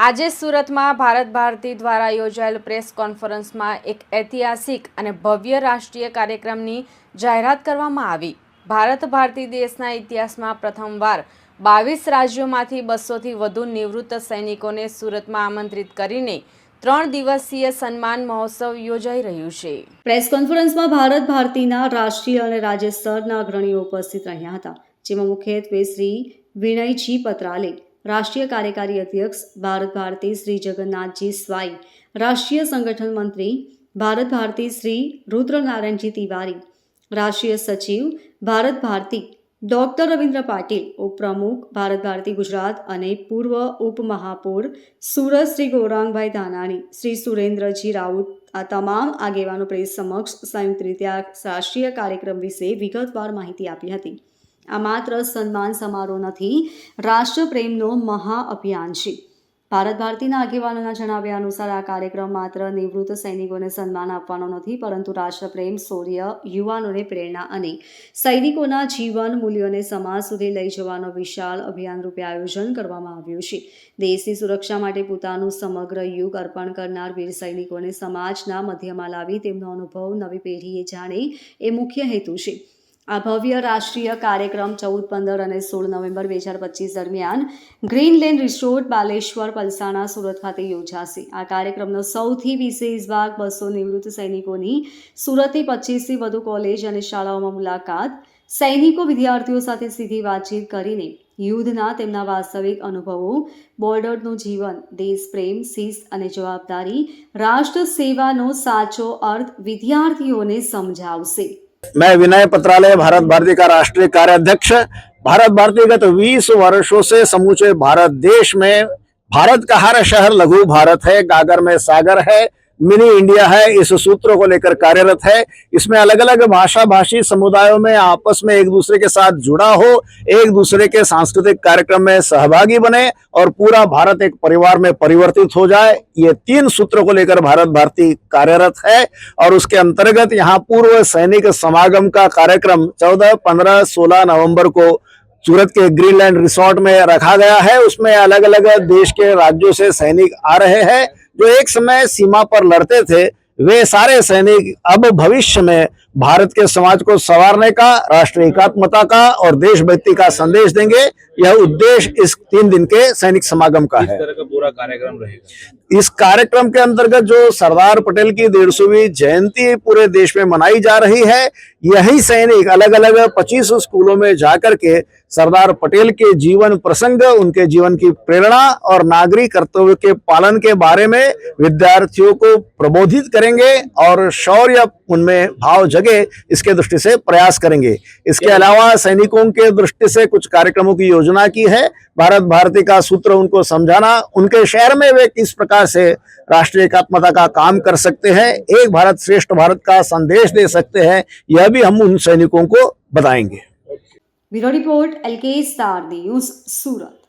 આજે સુરતમાં ભારત ભારતી દ્વારા યોજાયેલ પ્રેસ કોન્ફરન્સમાં એક ઐતિહાસિક અને ભવ્ય રાષ્ટ્રીય કાર્યક્રમની જાહેરાત કરવામાં આવી. ભારત ભારતી દેશના ઇતિહાસમાં પ્રથમવાર બાવીસ રાજ્યોમાંથી બસોથી વધુ નિવૃત્ત સૈનિકોને સુરતમાં આમંત્રિત કરીને ત્રણ દિવસીય સન્માન મહોત્સવ યોજાઈ રહ્યું છે. પ્રેસ કોન્ફરન્સમાં ભારત ભારતીના રાષ્ટ્રીય અને રાજ્ય સ્તરના અગ્રણીઓ ઉપસ્થિત રહ્યા હતા, જેમાં મુખ્યત્વે શ્રી વિનયજી પત્રાલે રાષ્ટ્રીય કાર્યકારી અધ્યક્ષ ભારત ભારતી શ્રી જગન્નાથજી સ્વાઈ, રાષ્ટ્રીય સંગઠન મંત્રી ભારત ભારતી શ્રી રુદ્રનારાયણજી તિવારી, રાષ્ટ્રીય સચિવ ભારત ભારતી ડોક્ટર રવિન્દ્ર પાટીલ, ઉપપ્રમુખ ભારત ભારતી ગુજરાત અને પૂર્વ ઉપમહાપૌર સુરત શ્રી ગૌરાંગભાઈ ધાનાણી, શ્રી સુરેન્દ્રજી રાઉત આ તમામ આગેવાનો પ્રેસ સમક્ષ સંયુક્ત રીતે આ રાષ્ટ્રીય કાર્યક્રમ વિશે વિગતવાર માહિતી આપી હતી. આ માત્ર સન્માન સમારોહ નથી, રાષ્ટ્રપ્રેમનો મહાઅભિયાન છે. ભારત ભારતીના આગેવાનોના જણાવ્યા અનુસાર આ કાર્યક્રમ માત્ર નિવૃત્ત સૈનિકોને સન્માન આપવાનો નથી, પરંતુ રાષ્ટ્રપ્રેમ, શૌર્ય, યુવાનોને પ્રેરણા અને સૈનિકોના જીવન મૂલ્યોને સમાજ સુધી લઈ જવાનો વિશાળ અભિયાન રૂપે આયોજન કરવામાં આવ્યું છે. દેશની સુરક્ષા માટે પોતાનું સમગ્ર યુગ અર્પણ કરનાર વીર સૈનિકોને સમાજના મધ્યમાં લાવી તેમનો અનુભવ નવી પેઢીએ જાણે એ મુખ્ય હેતુ છે. આ ભવ્ય રાષ્ટ્રીય કાર્યક્રમ ચૌદ, પંદર અને સોળ નવેમ્બર બે હજાર પચીસ દરમિયાન ગ્રીનલેન્ડ રિસોર્ટ બાલેશ્વર પલસાણા સુરત ખાતે યોજાશે. આ કાર્યક્રમનો સૌથી વિશેષ ભાગ બસો નિવૃત્ત સૈનિકોની સુરતની પચીસથી વધુ કોલેજ અને શાળાઓમાં મુલાકાત સૈનિકો વિદ્યાર્થીઓ સાથે સીધી વાતચીત કરીને યુદ્ધના તેમના વાસ્તવિક અનુભવો, બોર્ડરનું જીવન, દેશપ્રેમ, શિસ્ત અને જવાબદારી રાષ્ટ્ર સેવાનો સાચો અર્થ વિદ્યાર્થીઓને સમજાવશે. मैं विनय पत्रालय, भारत भारती का राष्ट्रीय कार्याध्यक्ष। भारत भारती गत 20 वर्षों से समूचे भारत देश में भारत का हर शहर लघु भारत है, गागर में सागर है मिनी इंडिया है, इस सूत्र को लेकर कार्यरत है। इसमें अलग अलग भाषा भाषी समुदायों में आपस में एक दूसरे के साथ जुड़ा हो, एक दूसरे के सांस्कृतिक कार्यक्रम में सहभागी बने और पूरा भारत एक परिवार में परिवर्तित हो जाए, ये तीन सूत्रों को लेकर भारत भारती कार्यरत है। और उसके अंतर्गत यहाँ पूर्व सैनिक समागम का कार्यक्रम चौदह, पंद्रह, सोलह नवंबर को सूरत के ग्रीनलैंड रिसोर्ट में रखा गया है। उसमें अलग अलग देश के राज्यों से सैनिक आ रहे हैं। जो एक समय सीमा पर लड़ते थे, वे सारे सैनिक अब भविष्य में भारत के समाज को संवारने का राष्ट्रीय एकात्मता का और देशभक्ति का संदेश देंगे। यह उद्देश्य इस तीन दिन के सैनिक समागम का है। तरह का पूरा कार्यक्रम रहेगा। इस कार्यक्रम के अंतर्गत जो सरदार पटेल की डेढ़ जयंती पूरे देश में मनाई जा रही है यही सैनिक अलग अलग 25 स्कूलों में जाकर के सरदार पटेल के जीवन प्रसंग उनके जीवन की प्रेरणा और नागरिक कर्तव्य के पालन के बारे में विद्यार्थियों को प्रबोधित करेंगे और शौर्य उनमें भाव जगे लगे इसके दृष्टि से प्रयास करेंगे। इसके अलावा सैनिकों के दृष्टि से कुछ कार्यक्रमों की योजना की है। भारत भारती का सूत्र उनको समझाना उनके शहर में वे किस प्रकार से राष्ट्रीय एकात्मता का काम कर सकते हैं एक भारत श्रेष्ठ भारत का संदेश दे सकते हैं यह भी हम उन सैनिकों को बताएँगे। Bureau report L K news Surat.